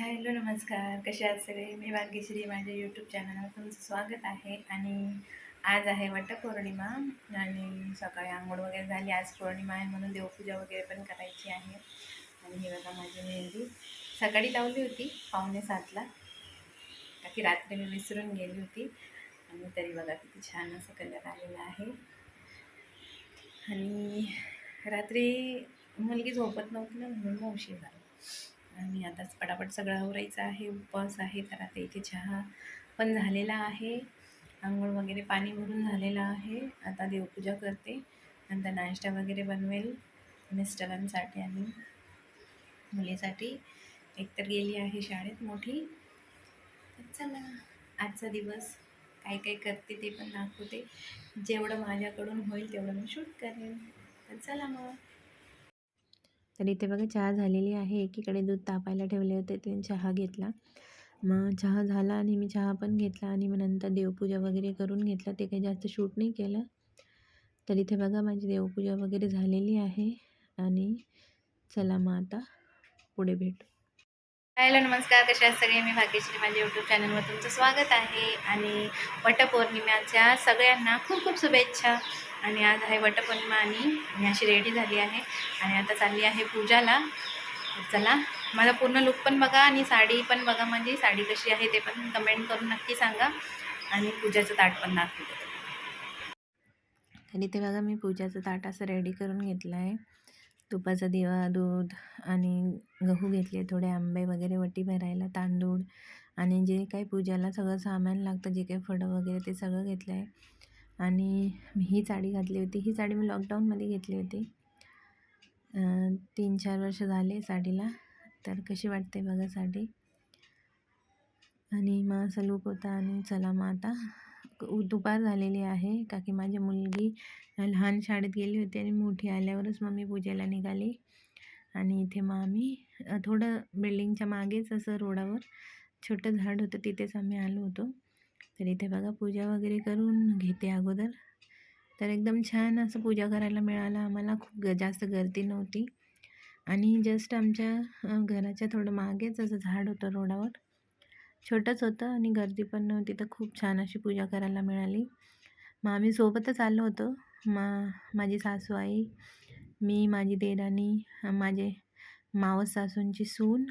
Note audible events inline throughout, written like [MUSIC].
Hello नमस्कार. कसे आहात सगळे? मी भाग्यश्री माझ्या यूट्यूब चॅनलवर तुमचं स्वागत आहे. आणि आज आहे वटपौर्णिमा आणि सकाळी आंघोळ वगैरे झाली. आज पौर्णिमा आहे म्हणून देवपूजा वगैरे पण करायची आहे. आणि हे बघा माझी मेहंदी सकाळी लावली होती पावणे सातला. का की रात्री मी विसरून गेली होती. आणि तरी बघा किती छान असं कलर आलेला आहे. आणि रात्री मुलगी झोपत नव्हती ना म्हणून मग उशीर झाला. आणि आताच पटापट सगळं आवरायचं आहे उपवास आहे तर आता इथे चहा पण झालेला आहे. आंघोळ वगैरे पाणी भरून झालेलं आहे. आता देवपूजा करते. नंतर नाश्ता वगैरे बनवेल मिस्टरांसाठी आणि मुलीसाठी. एकतर गेली आहे शाळेत मोठी. चला आजचा दिवस काय काय करते ते पण दाखवते. जेवढं माझ्याकडून होईल तेवढं मी शूट करेन. तर चला मग. तर इथे बघा चहा झालेली आहे. एकीकडे दूध तापायला ठेवले होते. ते चहा घेतला. मग चहा झाला आणि मी चहा पण घेतला आणि मग नंतर देवपूजा वगैरे करून घेतला. ते काही जास्त शूट नाही केलं. तर इथे बघा माझी देवपूजा वगैरे झालेली आहे. आणि चला मग आता पुढे भेटू. हॅलो नमस्कार. कशा आहात सगळे? मी भाग्यश्री. माझ्या यूट्यूब चॅनलवर तुमचं स्वागत आहे. आणि वटपौर्णिमेच्या सगळ्यांना खूप खूप शुभेच्छा. आणि आज आहे वटपौर्णिमा आणि मी अशी रेडी झाली आहे. आणि आता चालली आहे पूजाला. चला माझा पूर्ण लुक पण बघा आणि साडी पण बघा माझी. साडी कशी आहे ते पण कमेंट करून नक्की सांगा. आणि पूजाचं ताट पण दाखवते. आणि ते बघा मी पूजाचं ताट असं रेडी करून घेतलं आहे. तुपाचा दिवा दूध आणि गहू घेतले थोडे आंबे वगैरे वटी भरायला तांदूळ आणि जे काही पूजाला सगळं सामान लागतं जे काही फळं वगैरे ते सगळं घेतलं आहे आणि मी ही साडी घातली होती. ही साडी मी लॉकडाऊनमध्ये घेतली होती. तीन चार वर्ष झाले साडीला. तर कशी वाटते बघा साडी? आणि मग असा लूक होता आणि चला मग आता. दुपार झालेली आहे. का की माझी मुलगी लहान शाळेत गेली होती आणि मोठी आल्यावरच मग मी पूजेला निघाली. आणि इथे मग आम्ही थोडं बिल्डिंगच्या मागेच असं रोडावर छोटं झाड होतं. तिथेच आम्ही आलो होतो. तर इथे बघा पूजा वगैरे करून घेते अगोदर. तर एकदम छान असं पूजा करायला मिळालं. आम्हाला खूप ग जास्त गर्दी नव्हती. आणि जस्ट आमच्या घराच्या थोडं मागेच असं झाड होतं रोडावर. छोटंच होतं आणि गर्दी पण नव्हती. तर खूप छान अशी पूजा करायला मिळाली. मग आम्ही सोबतच आलो होतो. मा माझी सासू आई मी माझी देराणी माझे मावस सासूंची सून.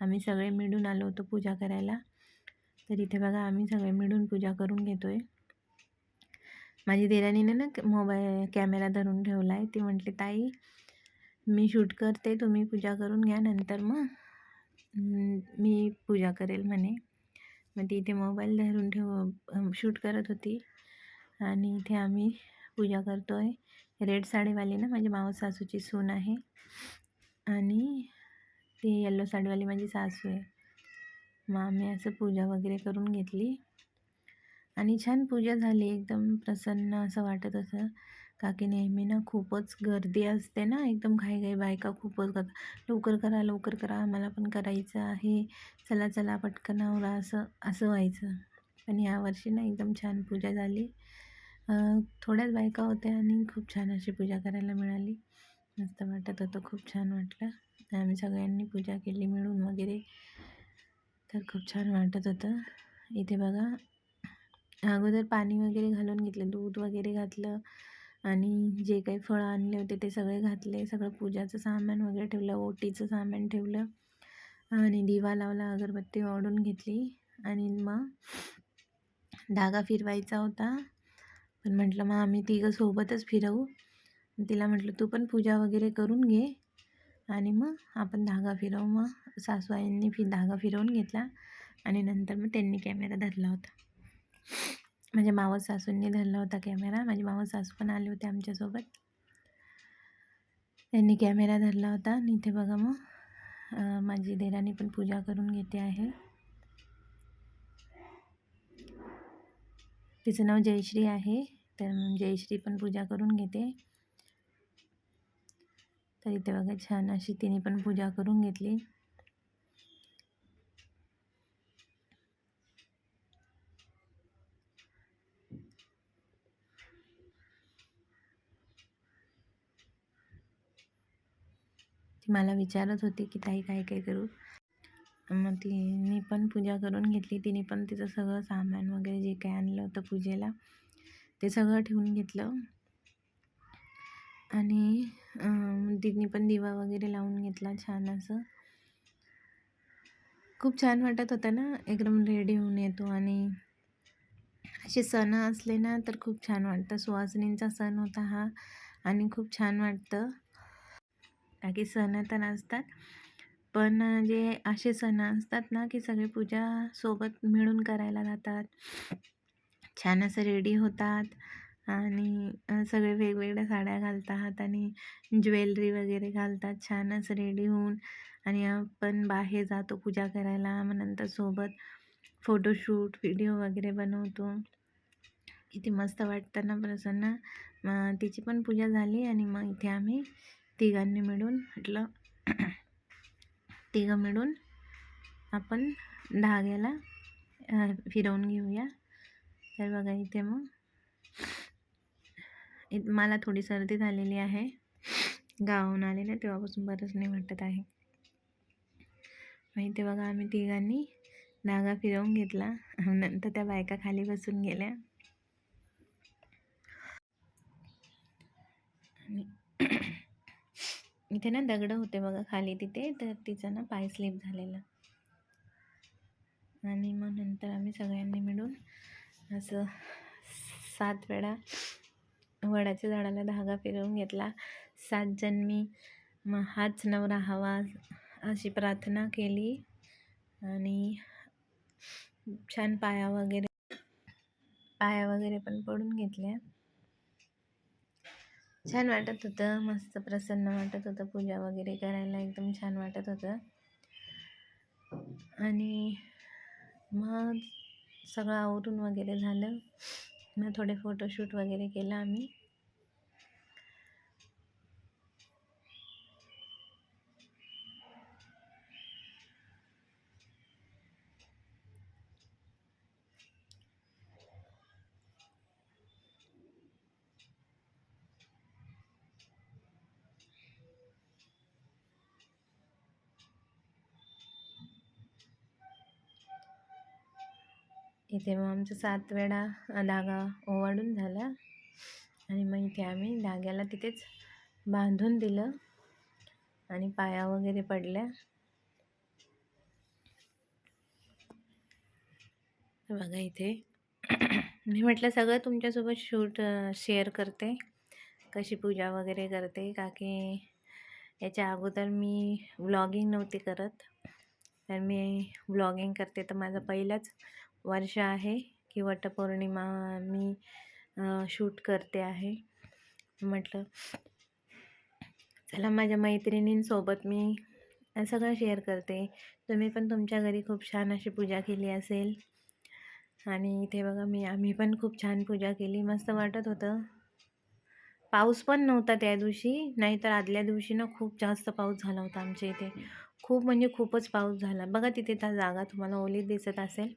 आम्ही सगळे मिळून आलो होतो पूजा करायला. तर इथे बघा आम्ही सगळे मिळून पूजा करून घेतो आहे माझी देराणीने ना मोबाईल कॅमेरा धरून ठेवला आहे ती म्हटली ताई मी शूट करते तुम्ही पूजा करून घ्या नंतर मग मी पूजा करेल म्हणे. मग ती इथे मोबाईल धरून ठेव शूट करत होती. आणि इथे आम्ही पूजा करतो आहे रेड साडीवाली ना माझी मावस सासूची सून आहे. आणि ती येल्लो साडीवाली माझी सासू आहे. मग आम्ही असं पूजा वगैरे करून घेतली. आणि छान पूजा झाली एकदम प्रसन्न असं वाटत असं का की नेहमी ना खूपच गर्दी असते ना एकदम घाई घाई बायका खूपच करतात. लवकर करा लवकर करा आम्हाला पण करायचं आहे. चला चला पटकन आवरा असं असं व्हायचं. पण यावर्षी ना एकदम छान पूजा झाली. थोड्याच बायका होत्या आणि खूप छान अशी पूजा करायला मिळाली. मस्त वाटत होतं खूप छान वाटलं. आम्ही सगळ्यांनी पूजा केली मिळून वगैरे. तर खूप छान वाटत होतं. इथे बघा अगोदर पाणी वगैरे घालून घेतलं दूध वगैरे घातलं आणि जे काही फळं आणले होते ते सगळे घातले. सगळं पूजाचं सामान वगैरे ठेवलं ओटीचं सामान ठेवलं आणि दिवा लावला अगरबत्ती वाढून घेतली आणि मग धागा फिरवायचा होता. पण म्हटलं मग आम्ही तिघं सोबतच फिरवू. तिला म्हटलं तू पण पूजा वगैरे करून घे. आणि मग आपण धागा फिरवू मग सासूबाईंनी फि धागा फिरवून घेतला आणि नंतर मग त्यांनी कॅमेरा धरला होता. माझ्या मावस सासूंनी धरला होता कॅमेरा माझे मावस सासू पण आले होते आमच्यासोबत. त्यांनी कॅमेरा धरला होता. आणि इथे बघा मग माझी देरानी पण पूजा करून घेते आहे. तिचं नाव जयश्री आहे. तर जयश्री पण पूजा करून घेते. तर इथे बघा छान अशी तिने पण पूजा करून घेतली. ती मला विचारत होती की ताई काय काय करू? मग तिने पण पूजा करून घेतली. तिने पण तिचं सगळं सामान वगैरे जे काही आणलं होतं पूजेला ते सगळं ठेवून घेतलं. आणि अं, तिने पण दिवा वगैरे लावून घेतला छान असं. खूप छान वाटत होतं ना एकदम रेडी होऊन येतो आणि असे सण असले ना तर खूप छान वाटतं. सुहासिनींचा सण होता हा आणि खूप छान वाटतं. बाकी सण तर असतात पण जे असे सण असतात ना की सगळे पूजा सोबत मिळून करायला जातात. छान असं रेडी होतात. आणि सगळे वेगवेगळ्या साड्या घालतात आणि ज्वेलरी वगैरे घालतात. छान असं रेडी होऊन आणि आपण बाहेर जातो पूजा करायला. मग नंतर सोबत फोटोशूट व्हिडिओ वगैरे बनवतो. किती मस्त वाटतं ना प्रसन्न. मग तिची पण पूजा झाली आणि मग इथे आम्ही तिघांनी मिळून म्हटलं [CLEARS THROAT] तिघं मिळून आपण धाग्याला फिरवून घेऊया. तर बघा इथे मग मला थोडी सर्दी झालेली आहे. गावाहून आलेलं तेव्हापासून बरंच नाही वाटत आहे. माहिती बघा आम्ही तिघांनी धागा फिरवून घेतला. [LAUGHS] नंतर त्या बायका खाली बसून गेल्या. आणि [CLEARS THROAT] इथे ना दगड होते बघा खाली तिथे तर तिचा ना पाय स्लिप झालेला. आणि मग नंतर आम्ही सगळ्यांनी मिळून असं सात वेळा वडाच्या झाडाला धागा फिरवून घेतला. सात जन्मी मग हाच नवरा हवा अशी प्रार्थना केली आणि छान पाया वगैरे पाया वगैरे पण पडून घेतल्या. छान वाटत होतं मस्त प्रसन्न वाटत होतं पूजा वगैरे करायला एकदम छान वाटत होतं. आणि मग सगळं आवरून वगैरे झालं. मग थोडे फोटोशूट वगैरे केलं आम्ही. इथे मग आमचं सात वेळा धागा ओवाळून झाला. आणि मग इथे आम्ही धाग्याला तिथेच बांधून दिलं. आणि पाया वगैरे पडल्या. बघा इथे. मी म्हटलं सगळं तुमच्यासोबत शूट शेअर करते. कशी पूजा वगैरे करते. का की याच्या अगोदर मी व्लॉगिंग नव्हती करत. तर मी व्लॉगिंग करते तर माझा पहिलाच वर्ष आहे की वटपौर्णिमा मी शूट करते आहे. म्हटलं चला माझ्या मैत्रिणींसोबत मी सगळं शेअर करते. तुम्ही पण तुमच्या घरी खूप छान अशी पूजा केली असेल. आणि इथे बघा मी आम्ही पण खूप छान पूजा केली. मस्त वाटत होतं. पाऊस पण नव्हता त्या दिवशी. नाहीतर आदल्या दिवशी ना खूप जास्त पाऊस झाला होता आमच्या इथे. खूप म्हणजे खूपच पाऊस झाला. बघा तिथे त्या जागा तुम्हाला ओलीत दिसत असेल.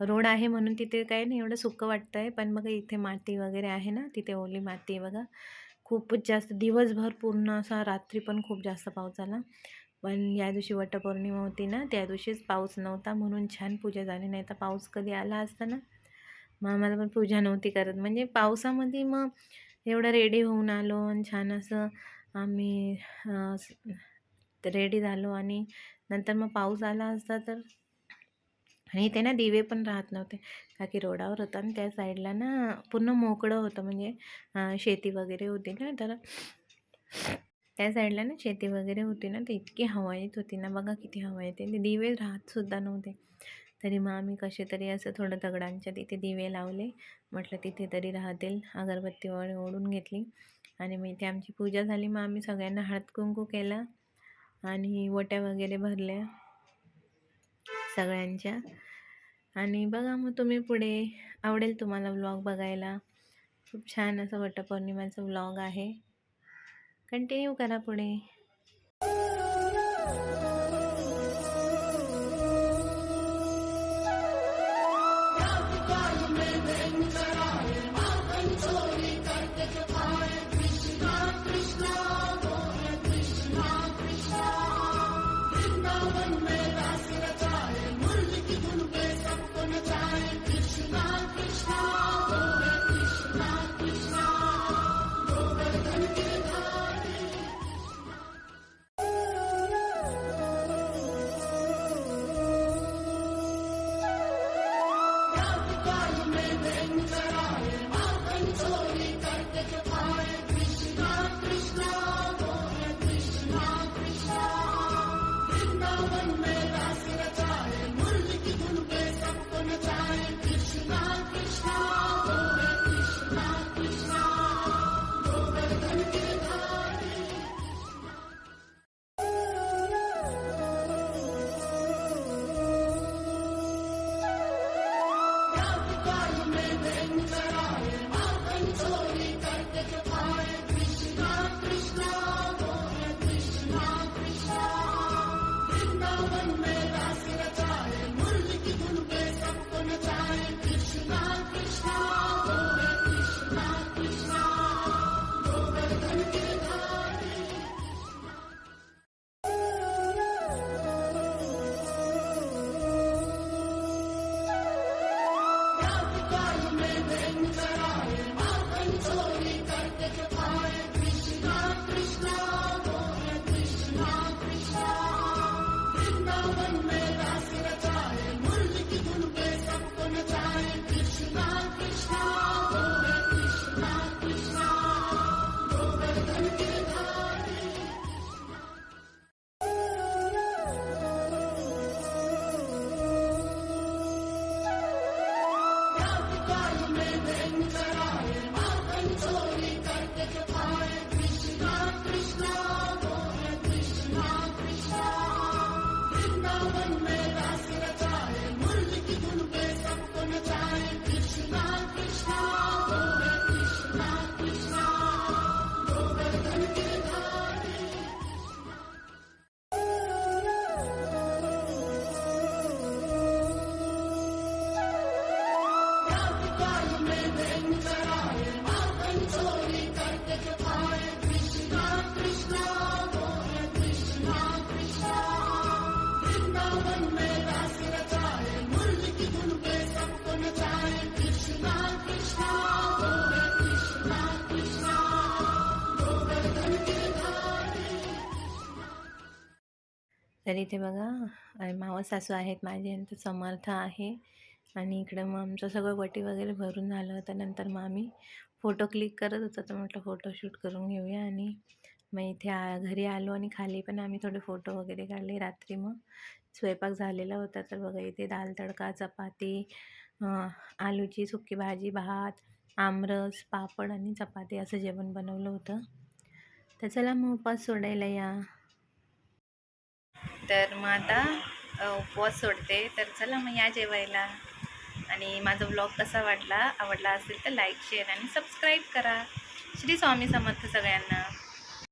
रोड आहे म्हणून तिथे काही नाही एवढं सुकं वाटतं आहे पण बघा इथे माती वगैरे आहे ना तिथे ओली माती आहे बघा. खूपच जास्त दिवसभर पूर्ण असा रात्री पण खूप जास्त पाऊस झाला पण या दिवशी वटपौर्णिमा होती ना त्या दिवशीच पाऊस नव्हता म्हणून छान पूजा झाली. नाही तर पाऊस कधी आला असता ना मग आम्हाला पण पूजा नव्हती करत. म्हणजे पावसामध्ये मग एवढं रेडी होऊन आलो आणि छान असं आम्ही रेडी झालो आणि नंतर मग पाऊस आला असता तर आणि इथे ना दिवे पण राहत नव्हते. का की रोडावर होता आणि त्या साईडला ना पूर्ण मोकळं होतं. म्हणजे शेती वगैरे होती ना तर त्या साईडला ना शेती वगैरे होती ना तर इतकी हवा येत होती ना. बघा किती हवा येते. ते दिवे राहतसुद्धा नव्हते. तरी मग आम्ही कसे तरी असं थोडं दगडांच्या तिथे दिवे लावले. म्हटलं तिथे तरी राहतील. अगरबत्ती वगैरे ओढून घेतली. आणि मग इथे आमची पूजा झाली. मग आम्ही सगळ्यांना हळद कुंकू केलं. आणि वट्या वगैरे भरल्या. सगळ्यांच्या. आणि बघा मग तुम्ही पुढे आवडेल तुम्हाला व्लॉग बघायला. खूप छान असं वटपौर्णिमाचं व्लॉग आहे. कंटिन्यू करा पुढे. Solomon. तर इथे बघा मावा मावस सासू आहेत माझे यांचं समर्थ आहे. आणि इकडं मग आमचं सगळं वटी वगैरे भरून झालं होतं. नंतर मग आम्ही फोटो क्लिक करत होतो. तर म्हटलं फोटोशूट करून घेऊया. आणि मग इथे आ घरी आलो आणि खाली पण आम्ही थोडे फोटो वगैरे काढले. रात्री मग स्वयंपाक झालेला होता. तर बघा इथे दाल तडका चपाती आलूची सुकी भाजी भात आमरस पापड आणि चपाती असं जेवण बनवलं होतं. तर चला मग उपास सोडायला या. तर मग आता उपवास सोडते. तर चला मग या जेवायला. आणि माझा ब्लॉग कसा वाटला आवडला असेल तर लाईक शेअर आणि सबस्क्राईब करा. श्री स्वामी समर्थ सगळ्यांना.